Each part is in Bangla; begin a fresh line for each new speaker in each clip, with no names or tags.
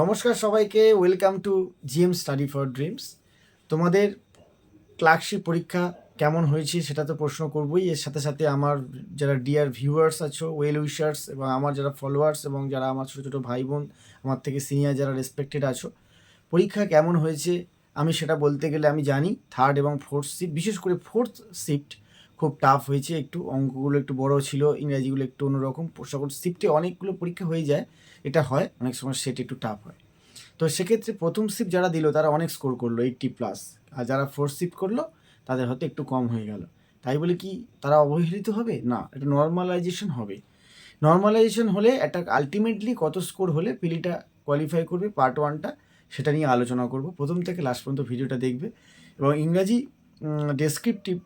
নমস্কার সবাইকে welcome to GM study for dreams তোমাদের ক্লার্কশিপ পরীক্ষা কেমন হয়েছে সেটা তো প্রশ্ন করবই। এর সাথে সাথে আমার যারা ডিয়ার ভিউয়ার্স আছো ওয়েল উইশার্স এবং আমার যারা ফলোয়ার্স এবং যারা আমার ছোটো ছোটো ভাই বোন আমার থেকে সিনিয়র যারা রেসপেক্টেড আছো, পরীক্ষা কেমন হয়েছে আমি সেটা বলতে গেলে আমি জানি থার্ড এবং ফোর্থ শিফট বিশেষ করে ফোর্থ শিফট খুব টাফ হয়েছে, একটু অঙ্কগুলো একটু বড় ছিল, ইংরাজিগুলো একটু অন্যরকম, সকল শিফটে অনেকগুলো পরীক্ষা হয়ে যায়, এটা হয়, অনেক সময় সেট একটু টাফ হয়। তো সেক্ষেত্রে প্রথম শিফট যারা দিল, তারা অনেক স্কোর করল এইটটি প্লাস আর যারা ফোর্থ শিফট করল, তাদের হয়তো একটু কম হয়ে গেল। তাই বলে কি, তারা অবহেলিত হবে? না, এটা নর্মালাইজেশন হবে। নর্মালাইজেশন হলে একটা আলটিমেটলি কত স্কোর হলে পিলিটা কোয়ালিফাই করবে পার্ট ওয়ানটা সেটা নিয়ে আলোচনা করব। প্রথম থেকে লাস্ট পর্যন্ত ভিডিওটা দেখবে। এবং ইংরাজি ডেসক্রিপটিভ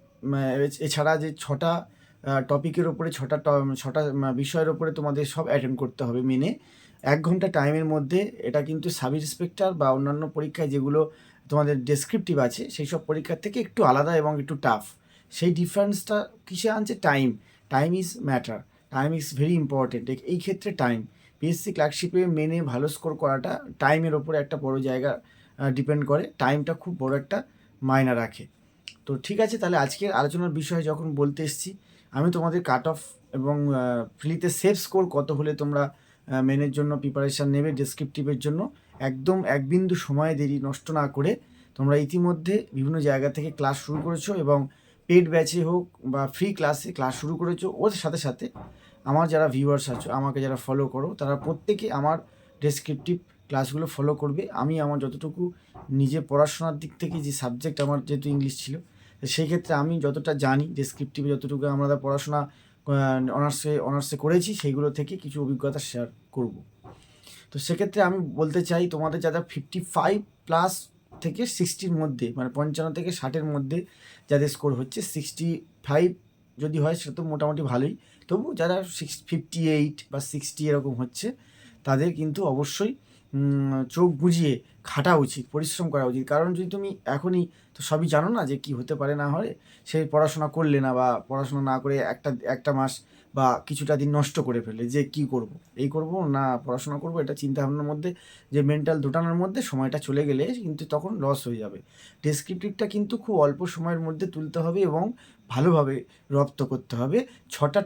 এছাড়া যে ছটা টপিকের ওপরে ছটা ছটা বিষয়ের ওপরে তোমাদের সব অ্যাটেন্ড করতে হবে মেনে। এক ঘণ্টা টাইমের মধ্যে এটা কিন্তু সাব ইন্সপেক্টর বা অন্যান্য পরীক্ষায় যেগুলো তোমাদের ডেসক্রিপটিভ আছে, সেই সব পরীক্ষার থেকে একটু আলাদা এবং একটু টাফ সেই ডিফারেন্সটা কিসে আনছে? Time time is matter time is very important এই ক্ষেত্রে টাইম পিএসসি ক্লার্কশিপে মেনে ভালো স্কোর করাটা টাইমের ওপরে একটা বড় জায়গা ডিপেন্ড করে। টাইমটা খুব বড় একটা মায়না রাখে। তো ঠিক আছে, তাহলে আজকের আলোচনার বিষয়ে যখন বলতে এসেছি, আমি তোমাদের কাট অফ এবং ফ্রিতে সেফ স্কোর কত হলে তোমরা মেনের জন্য প্রিপারেশান নেবে ডেসক্রিপটিভের জন্য, একদম এক বিন্দু সময় দেরি নষ্ট না করে তোমরা ইতিমধ্যে বিভিন্ন জায়গা থেকে ক্লাস শুরু করেছ এবং পেড ব্যাচে হোক বা ফ্রি ক্লাসে ক্লাস শুরু করেছ, ওর সাথে সাথে আমার যারা ভিউয়ার্স আছো, আমাকে যারা ফলো করো, তারা প্রত্যেকে আমার ডেসক্রিপটিভ ক্লাসগুলো ফলো করবে। আমি আমার যতটুকু নিজে পড়াশোনার দিক থেকে যে সাবজেক্ট আমার যেহেতু ইংলিশ ছিল তো সেই ক্ষেত্রে আমি যতটা জানি ডেসক্রিপটিভে যতটুকু আমরা পড়াশোনা অনার্সে অনার্সে করেছি, সেইগুলো থেকে কিছু অভিজ্ঞতা শেয়ার করব। তো সেক্ষেত্রে আমি বলতে চাই তোমাদের যারা ফিফটি ফাইভ প্লাস থেকে সিক্সটির মধ্যে মানে পঞ্চান্ন থেকে ষাটের মধ্যে যাদের স্কোর হচ্ছে সিক্সটি ফাইভ যদি হয় সেটা তো মোটামুটি ভালোই। তবু যারা সিক্স ফিফটি এইট বা সিক্সটি এরকম হচ্ছে, তাদের কিন্তু অবশ্যই চোখ বুঝিয়ে খাটা উচিত, পরিশ্রম করা উচিত। কারণ যদি তুমি এখনই, তো সবই জানো না যে কি হতে পারে না হয় সেই পড়াশোনা করলে না বা পড়াশোনা না করে একটা একটা মাস বা কিছুটা দিন নষ্ট করে ফেললে যে কি করব? এই করব না পড়াশোনা করব? এটা চিন্তা ভাবনার মধ্যে, যে মেন্টাল দুটানোর মধ্যে সময়টা চলে গেলে কিন্তু তখন লস হয়ে যাবে। ডেসক্রিপটিভটা কিন্তু খুব অল্প সময়ের মধ্যে তুলতে হবে এবং ভালোভাবে রপ্ত করতে হবে। ছটা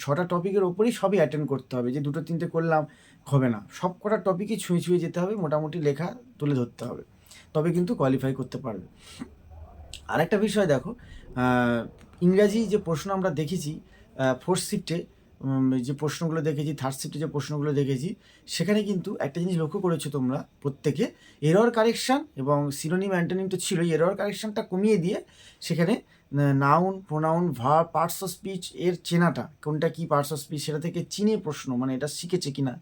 ছটা টপিকের ওপরেই সবই অ্যাটেন্ড করতে হবে। যে দুটো, তিনটে করলাম হবে না। সব কটা টপিকই ছুঁয়ে ছুঁয়ে যেতে হবে, মোটামুটি লেখা তুলে ধরতে হবে। তবে কিন্তু কোয়ালিফাই করতে পারবে। আরেকটা বিষয় দেখো ইংরাজি যে প্রশ্ন আমরা দেখেছি ফোর্থ শিফটে যে প্রশ্নগুলো দেখেছি থার্ড শিফটে যে প্রশ্নগুলো দেখেছি, সেখানে কিন্তু একটা জিনিস লক্ষ্য করেছ তোমরা প্রত্যেকে এরর কারেকশান এবং সিনোনিম অ্যান্টোনিম তো ছিলই এরর কারেকশানটা কমিয়ে দিয়ে সেখানে noun pronoun verb parts of speech এর চেনাটা, কোনটা কি পার্টস অফ স্পিচ সেটা থেকে চিনে প্রশ্ন মানে এটা শিখেছে কিনা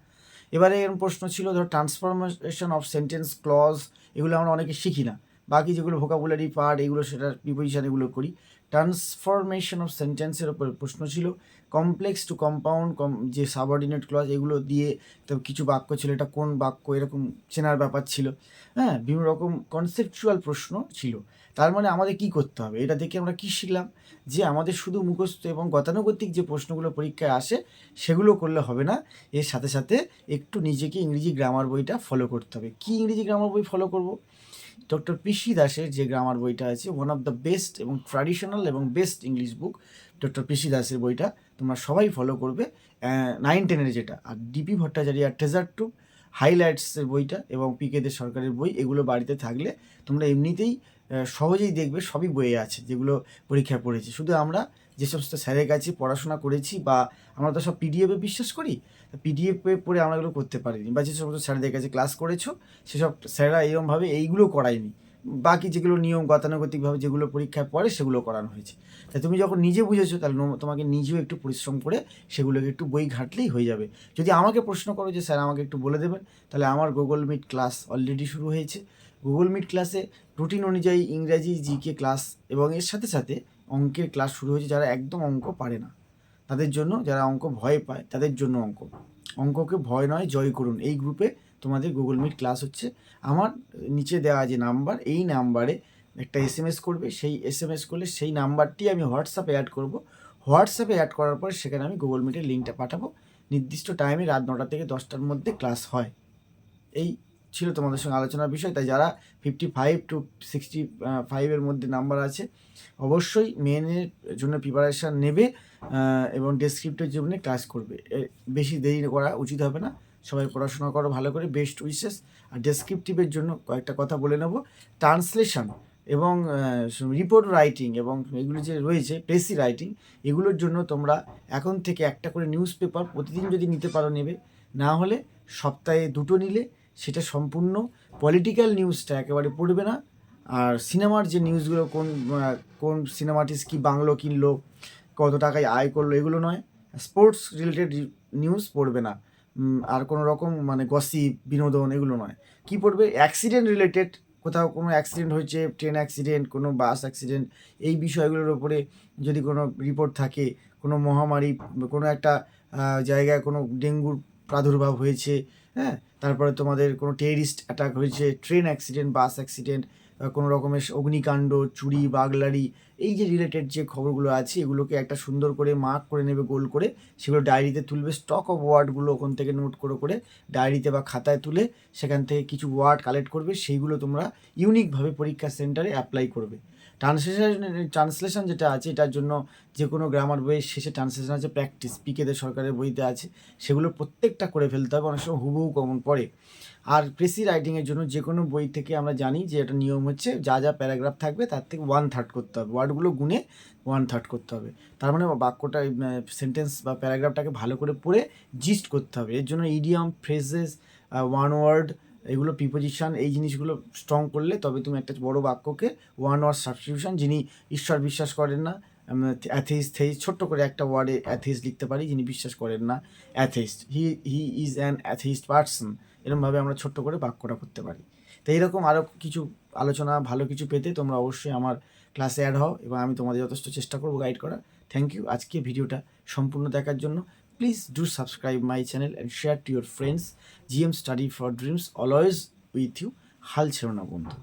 এবারে এরকম প্রশ্ন ছিল, ধরো ট্রান্সফরমেশন অফ সেন্টেন্স ক্লজ এগুলো আমরা অনেকে শিখি না। বাকি যেগুলো ভোকাবুলারি পার্ট এগুলো সেটা প্রিপোজিশন এগুলো করি। ট্রান্সফরমেশন অফ সেন্টেন্সের ওপর প্রশ্ন ছিল কমপ্লেক্স টু কম্পাউন্ড কম যে সাবঅর্ডিনেট ক্লজ এগুলো দিয়ে তো কিছু বাক্য ছিল, এটা কোন বাক্য, এরকম চেনার ব্যাপার ছিল। হ্যাঁ বিভিন্ন রকম কনসেপচুয়াল প্রশ্ন ছিল। তার মানে আমাদের কি করতে হবে? এটা দেখে আমরা কি শিখলাম? যে আমাদের শুধু মুখস্থ এবং গতানুগতিক যে প্রশ্নগুলো পরীক্ষায় আসে, সেগুলো করলে হবে না। এর সাথে সাথে একটু নিজেকে ইংরেজি গ্রামার বইটা ফলো করতে হবে। কি ইংরেজি গ্রামার বই ফলো করব? ডক্টর পিসি দাসের যে গ্রামার বইটা আছে ওয়ান অফ দ্য বেস্ট এবং ট্র্যাডিশনাল এবং best English book doctor PC দাসের বইটা তোমরা সবাই ফলো করবে। নাইন টেনের যেটা। আর ডিপি ভট্টাচার্য ট্রেজার টু হাইলাইটসের বইটা এবং পিকেদের সরকারের বই, এগুলো বাড়িতে থাকলে তোমরা এমনিতেই সহজেই দেখবে, সবই বইয়ে আছে, যেগুলো পরীক্ষায় পড়েছি। শুধু আমরা যে সমস্ত স্যারের কাছে পড়াশোনা করেছি বা আমরা তো সব পিডিএফে বিশ্বাস করি পিডিএফে পড়ে আমরা এগুলো করতে পারিনি। বা যে সমস্ত স্যারদের কাছে ক্লাস করেছ, সেসব স্যাররা এরকমভাবে এইগুলো করায়নি। বাকি যেগুলো নিয়ম গতানুগতিকভাবে যেগুলো পরীক্ষায় পড়ে, সেগুলো করানো হয়েছে। তাই তুমি যখন নিজে বুঝেছ, তাহলে তোমাকে নিজেও একটু পরিশ্রম করে সেগুলোকে একটু বই ঘাটলেই হয়ে যাবে। যদি আমাকে প্রশ্ন করো যে, স্যার, আমাকে একটু বলে দেবেন? তাহলে আমার গুগল মিট ক্লাস অলরেডি শুরু হয়েছে। গুগল মিট ক্লাসে রুটিন অনুযায়ী ইংরাজি জিকে ক্লাস এবং এর সাথে সাথে অঙ্কের ক্লাস শুরু হয়েছে যারা একদম অঙ্ক পারে না। তাদের জন্য যারা অঙ্ক ভয় পায়, তাদের জন্য অঙ্ক। অঙ্ককে ভয় নয়, জয় করুন। এই গ্রুপে তোমাদের গুগল মিট ক্লাস হচ্ছে। আমার নিচে দেওয়া যে নাম্বার এই নাম্বারে একটা এস এম এস করবে। সেই এস এম এস করলে সেই নাম্বারটি আমি হোয়াটসঅ্যাপে অ্যাড করব। হোয়াটসঅ্যাপে অ্যাড করার পর সেখানে আমি গুগল মিটের লিঙ্কটা পাঠাবো। নির্দিষ্ট টাইমে রাত নটা থেকে দশটার মধ্যে ক্লাস হয়। এই ছিল তোমাদের সঙ্গে আলোচনার বিষয়, তাই যারা ফিফটি ফাইভ টু সিক্সটি ফাইভের মধ্যে নাম্বার আছে, অবশ্যই মেনের জন্য প্রিপারেশান নেবে এবং ডেসক্রিপ্টের জন্য ক্লাস করবে। বেশি দেরি করা উচিত হবে না। সবাই পড়াশোনা করো ভালো করে বেস্ট উইসেস আর ডেসক্রিপটিভের জন্য কয়েকটা কথা বলে নেব। ট্রান্সলেশন এবং রিপোর্ট রাইটিং এবং এগুলো যে রয়েছে প্রেসি রাইটিং এগুলোর জন্য তোমরা এখন থেকে একটা করে নিউজ পেপার প্রতিদিন যদি নিতে পারো নেবে, না হলে সপ্তাহে দুটো নিলে সেটা সম্পূর্ণ পলিটিক্যাল নিউজটা একেবারে পড়বে না। আর সিনেমার যে নিউজগুলো কোন কোন সিনেমাটিস কি বাংলো কিনলো, কত টাকায় আয় করল, এগুলো নয়। স্পোর্টস রিলেটেড নিউজ পড়বে না। আর কোনো রকম মানে গসিপ বিনোদন এগুলো নয়। কি পড়বে? অ্যাক্সিডেন্ট রিলেটেড কোথাও কোনো অ্যাক্সিডেন্ট হয়েছে ট্রেন অ্যাক্সিডেন্ট কোনো বাস অ্যাক্সিডেন্ট এই বিষয়গুলোর ওপরে যদি কোনো রিপোর্ট থাকে, কোনো মহামারী, কোনো একটা জায়গায় কোনো ডেঙ্গুর প্রাদুর্ভাব হয়েছে হ্যাঁ? তারপরে তোমাদের কোনো টেরিস্ট অ্যাটাক হয়েছে ট্রেন অ্যাক্সিডেন্ট বাস অ্যাক্সিডেন্ট কোনো রকমের অগ্নিকাণ্ড, চুরি, বাগলারি এই যে রিলেটেড যে খবরগুলো আছে, এগুলোকে একটা সুন্দর করে মার্ক করে নেবে গোল করে, সেগুলো ডায়েরিতে তুলবে স্টক অফ ওয়ার্ডগুলো ওখান থেকে নোট করে করে ডায়েরিতে বা খাতায় তুলে সেখান থেকে কিছু ওয়ার্ড কালেক্ট করবে, সেইগুলো তোমরা ইউনিকভাবে পরীক্ষা সেন্টারে অ্যাপ্লাই করবে। ট্রান্সলেশন ট্রান্সলেশন যেটা আছে, এটার জন্য যে কোনো গ্রামার বইয়ের শেষে ট্রান্সলেশন আছে প্র্যাকটিস পিকেদের সরকারের বইতে আছে, সেগুলো প্রত্যেকটা করে ফেলতে হবে, অনেক সময় হুবহু কমন পড়ে। আর প্রেসি রাইটিংয়ের জন্য যে কোনো বই থেকে আমরা জানি যে এটা নিয়ম হচ্ছে, যা যা প্যারাগ্রাফ থাকবে, তার থেকে ওয়ান থার্ড করতে হবে ওয়ার্ডগুলো গুনে ওয়ান থার্ড করতে হবে। তার মানে বাক্যটা সেন্টেন্স বা প্যারাগ্রাফটাকে ভালো করে পড়ে জিস্ট করতে হবে। এর জন্য ইডিয়াম ফ্রেজেস ওয়ান ওয়ার্ড এগুলো প্রিপোজিশন এই জিনিসগুলো স্ট্রং করলে তবে তুমি একটা বড় বাক্যকে ওয়ান ওয়ার্ড সাবস্টিটিউশন যিনি ঈশ্বর বিশ্বাস করেন না অ্যাথেইস্ট থেইস্ট ছোট্ট করে একটা ওয়ার্ডে অ্যাথেইস্ট লিখতে পারি, যিনি বিশ্বাস করেন না atheist he he is an atheist person এরকমভাবে আমরা ছোট্ট করে বাক্যটা করতে পারি। তো এইরকম আরও কিছু আলোচনা, ভালো কিছু পেতে তোমরা অবশ্যই আমার ক্লাসে অ্যাড হও এবং আমি তোমাদের যথেষ্ট চেষ্টা করব গাইড করার। থ্যাংক ইউ আজকে ভিডিওটা সম্পূর্ণ দেখার জন্য please do subscribe my channel and share to your friends GM study for dreams always with you হাল ছেড়ো না, বন্ধু।